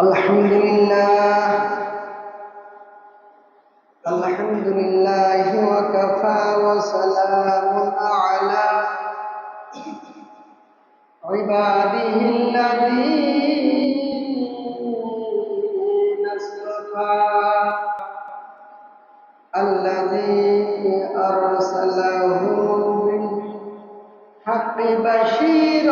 الحمد لله الحمد لله وكفى وسلام على عباده الذين اصطفى. الذي أرسله بالحق بشيرا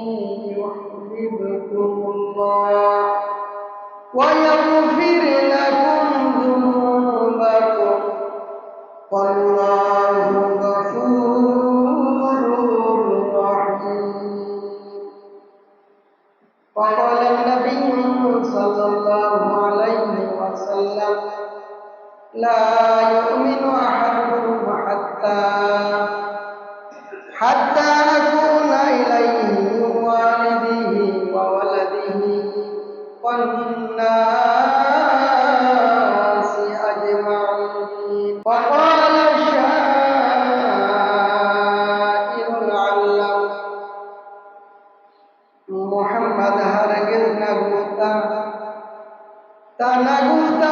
ويغفر لكم ذنوبكم والله غفور رحيم. قال على النبي صلى الله عليه وسلم لا يؤمن أحد والناس أجمعين. وقال شائر علم محمد هرگز نگوتا تا نگوتا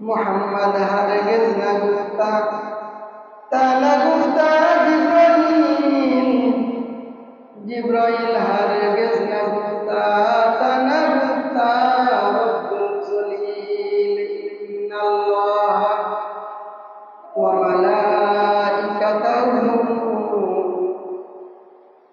محمد هرگز نگوتا تا نگوتا جبرائیل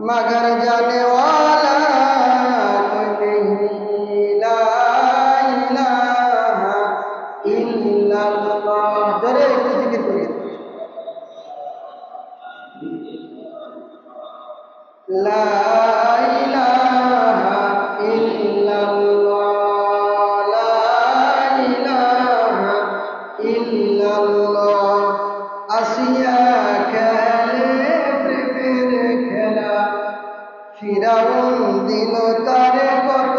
मगर जाने वाला La ফিরাউন দিল তারে কত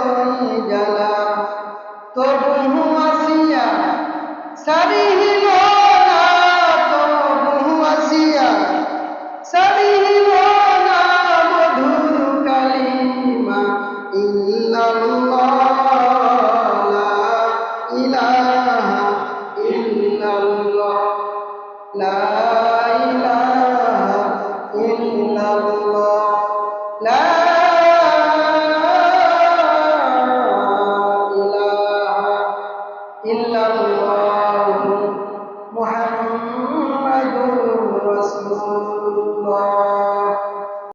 إلا الله.